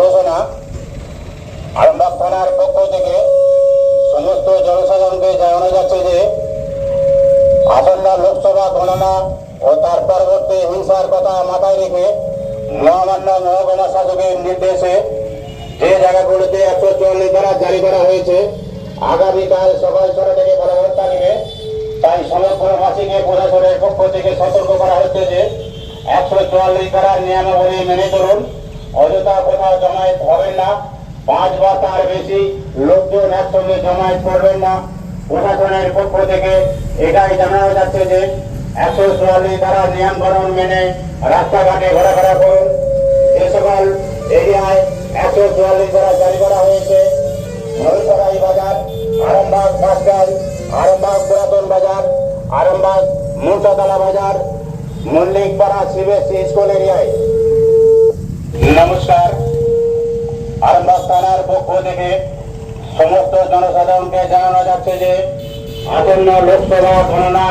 ঘোষণা আরামবাগ থানার পক্ষ থেকে সমস্ত জনসাধারণকে জানানো যাচ্ছে যে আসন্ন লোকসভা গণনা ও তার পরবর্তী হিংসার কথা মাথায় রেখে মহামান্য মহকুমা শাসকের নির্দেশে যে জায়গাগুলোতে একশো চুয়াল্লিশ ধারা জারি করা হয়েছে, আগামীকাল সকাল ছটা থেকে বলবৎ থাকবে তাই সমগ্রবাসীকে প্রশাসনের পক্ষ থেকে সতর্ক করা হচ্ছে যে একশো চুয়াল্লিশ ধারার নিয়মাবলী মেনে চলুন। অযথা কোথাও জমায়েত হবেন না। পাঁচ বা তার বেশি লোকজন একসঙ্গে জমায়েত করবেন না। প্রশাসনের পক্ষ থেকে এটাই জানানো যাচ্ছে যে একশো চুয়াল্লিশ ধারা নিয়মকানুন মেনে রাস্তাঘাটে ঘোরাফেরা করুন। যে সকল এরিয়ায় একশো চুয়াল্লিশ ধারা জারি করা হয়েছে। নৈসরাই বাজার, আরামবাগ বাসস্ট্যান্ড আরামবাগ পুরাতন বাজার, আরামবাগ মুরসাতলা বাজার, মল্লিকপাড়া সিবিএসসি স্কুল এরিয়ায়। নমস্কার। আরামবাগ থানার পক্ষ থেকে সমস্ত জনসাধারণকে জানানো যাচ্ছে যে আসন্ন লোকসভা গণনা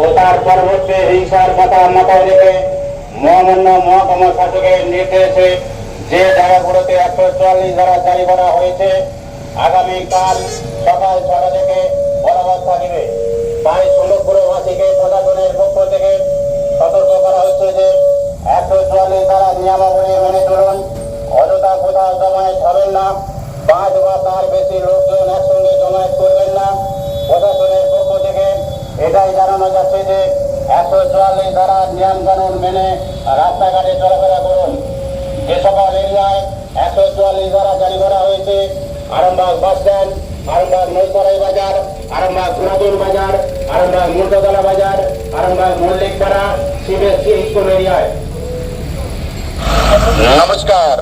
ও তার পরবর্তী হিংসার কথা মাথায় রেখে মহামান্য মহকুমা শাসকের নির্দেশে যে জায়গাগুলোতে একশো চুয়াল্লিশ ধারা জারি করা হয়েছে, আগামীকাল সকাল ছটা থেকে বরাবর থাকবে। তাই সমগ্রবাসীকে প্রশাসনের পক্ষ থেকে সতর্ক কোথাও জমায়েত হবেন না। পাঁচ বা তার বেশি লোকজন একসঙ্গে জমায়েত করবেন না। প্রশাসনের পক্ষ থেকে এটাই জানানো যাচ্ছে যে একশো চুয়াল্লিশ ধারা নিয়ম কানুন মেনে রাস্তাঘাটে চলাফেরা করুন, যে সকল এরিয়ায় একশো চুয়াল্লিশ ধারা জারি করা হয়েছে, আরামবাগ বাস স্ট্যান্ড, আরামবাগ নৈসরাই বাজার, আরামবাগ পুরাতন বাজার, আরামবাগ মুর্ততলা বাজার, আরামবাগ মল্লিকপাড়া, সিবিএসসি স্কুল এরিয়ায়। নমস্কার।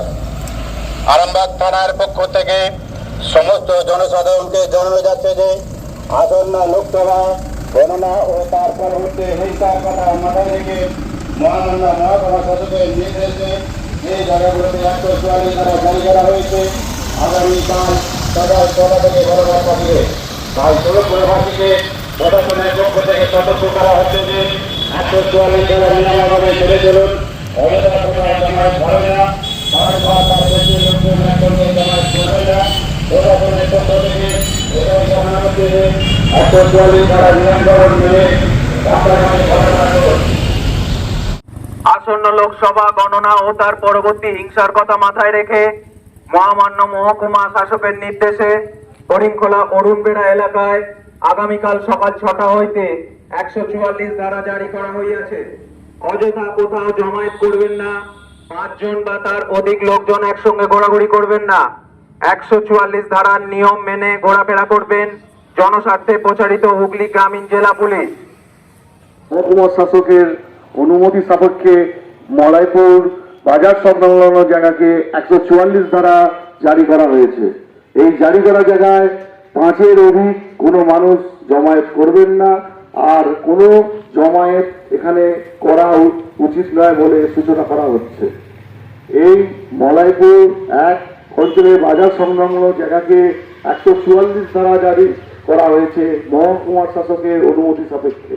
আরামবাগ থানার পক্ষ থেকে সমস্ত জনসাধারণকে জানানো যাচ্ছে যে আসন্ন লোকসভা গণনা ও তার পরবর্তী হিংসার কথা মাথায় রেখে মহামান্য মহকুমা শাসকের নির্দেশে যে জায়গাগুলোতে একশো চুয়াল্লিশ ধারা জারি করা হয়েছে। আগামীকাল সকাল ছটা থেকে বড় পাঠিয়ে তাই সুরক্ষণবাসীকে প্রশাসনের পক্ষ থেকে সতর্ক করা হচ্ছে যে একশো চুয়াল্লিশ ধারা মেনে চলুন। অযথা কোথাও জমায়েত না। আসন্ন লোকসভা, গণনা ও তার পরবর্তী হিংসার কথা মাথায় রেখে মহামান্য মহকুমা শাসকের নির্দেশে হরিণখোলা অরুণবেড়া এলাকায় আগামীকাল সকাল ছটা হইতে একশো চুয়াল্লিশ ধারা জারি করা হইয়াছে। অযথা কোথাও জমায়েত করবেন না। পাঁচজন বা তার অধিক লোকজন একসঙ্গে ঘোরাঘুরি করবেন না। একশো চুয়াল্লিশ ধারার নিয়ম মেনে ঘোরাফেরা করবেন জনস্বার্থে প্রচারিত হুগলি গ্রামীণ জেলা পুলিশ। মহকুমা শাসকের অনুমতি সাপেক্ষে মলাইপুর বাজার সংলগ্ন জায়গাকে একশো চুয়াল্লিশ ধারা জারি করা হয়েছে। এই জারি করা জায়গায় পাঁচের অধিক কোনো মানুষ জমায়েত করবেন না আর কোনো জমায়েত এখানে করা উচিত নয় বলে সূচনা করা হচ্ছে। এই মলাইপুর এক অঞ্চলের বাজার সংলগ্ন জায়গাকে একশো চুয়াল্লিশ ধারা জারি করা হয়েছে। মহকুমার শাসকের অনুমতি সাপেক্ষে।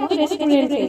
রেস্টুরেন্টে